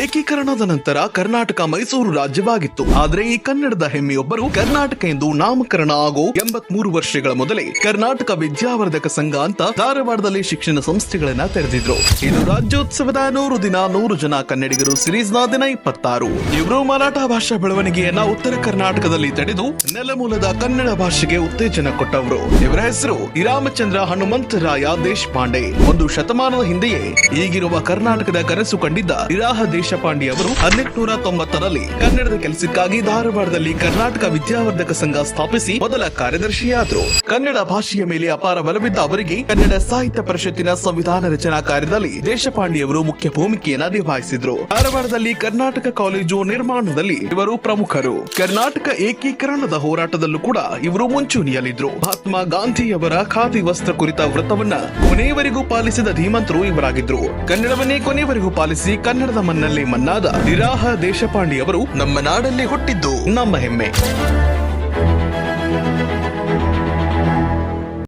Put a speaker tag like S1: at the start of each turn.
S1: ಏಕೀಕರಣದ ನಂತರ ಕರ್ನಾಟಕ ಮೈಸೂರು ರಾಜ್ಯವಾಗಿತ್ತು. ಆದರೆ ಈ ಕನ್ನಡದ ಹೆಮ್ಮೆಯೊಬ್ಬರು ಕರ್ನಾಟಕ ಎಂದು ನಾಮಕರಣ ಆಗೋ ಎಂಬತ್ಮೂರು ವರ್ಷಗಳ ಮೊದಲೇ ಕರ್ನಾಟಕ ವಿದ್ಯಾವರ್ಧಕ ಸಂಘ ಅಂತ ಧಾರವಾಡದಲ್ಲಿ ಶಿಕ್ಷಣ ಸಂಸ್ಥೆಗಳನ್ನ ತೆರೆದಿದ್ರು. ಇದು ರಾಜ್ಯೋತ್ಸವದ ನೂರು ದಿನ, ನೂರು ಜನ ಕನ್ನಡಿಗರು ಸಿರೀಸ್ನ ದಿನ ಇಪ್ಪತ್ತಾರು. ಇವರು ಮರಾಠ ಭಾಷಾ ಬೆಳವಣಿಗೆಯನ್ನ ಉತ್ತರ ಕರ್ನಾಟಕದಲ್ಲಿ ತಡೆದು ನೆಲಮೂಲದ ಕನ್ನಡ ಭಾಷೆಗೆ ಉತ್ತೇಜನ ಕೊಟ್ಟವರು. ಇವರ ಹೆಸರು ಇರಾಮಚಂದ್ರ ಹನುಮಂತರಾಯ ದೇಶಪಾಂಡೆ. ಒಂದು ಶತಮಾನದ ಹಿಂದೆಯೇ ಈಗಿರುವ ಕರ್ನಾಟಕದ ಕನಸು ಕಂಡಿದ್ದ ಇರಾಹ ದೇಶಪಾಂಡೆ ಅವರು ಹದಿನೆಂಟುನೂರ ತೊಂಬತ್ತರಲ್ಲಿ ಕನ್ನಡದ ಕೆಲಸಕ್ಕಾಗಿ ಧಾರವಾಡದಲ್ಲಿ ಕರ್ನಾಟಕ ವಿದ್ಯಾವರ್ಧಕ ಸಂಘ ಸ್ಥಾಪಿಸಿ ಮೊದಲ ಕಾರ್ಯದರ್ಶಿಯಾದರು. ಕನ್ನಡ ಭಾಷೆಯ ಮೇಲೆ ಅಪಾರ ಬಲವಿದ್ದ ಅವರಿಗೆ ಕನ್ನಡ ಸಾಹಿತ್ಯ ಪರಿಷತ್ತಿನ ಸಂವಿಧಾನ ರಚನಾ ಕಾರ್ಯದಲ್ಲಿ ದೇಶಪಾಂಡೆಯವರು ಮುಖ್ಯ ಭೂಮಿಕೆಯನ್ನು ನಿಭಾಯಿಸಿದ್ರು. ಧಾರವಾಡದಲ್ಲಿ ಕರ್ನಾಟಕ ಕಾಲೇಜು ನಿರ್ಮಾಣದಲ್ಲಿ ಇವರು ಪ್ರಮುಖರು. ಕರ್ನಾಟಕ ಏಕೀಕರಣದ ಹೋರಾಟದಲ್ಲೂ ಕೂಡ ಇವರು ಮುಂಚೂಣಿಯಲ್ಲಿದ್ರು. ಮಹಾತ್ಮ ಗಾಂಧಿಯವರ ಖಾದಿ ವಸ್ತ್ರ ಕುರಿತ ವೃತ್ತವನ್ನ ಕೊನೆಯವರೆಗೂ ಪಾಲಿಸಿದ ಧೀಮಂತರು ಇವರಾಗಿದ್ರು. ಕನ್ನಡವನ್ನೇ ಕೊನೆಯವರೆಗೂ ಪಾಲಿಸಿ ಕನ್ನಡದ ನಲ್ಲಿ ಮನ್ನಾದ ನಿರಾಹ ದೇಶಪಾಂಡೆ ಅವರು ನಮ್ಮ ನಾಡಲ್ಲಿ ಹುಟ್ಟಿದ್ದು ನಮ್ಮ ಹೆಮ್ಮೆ.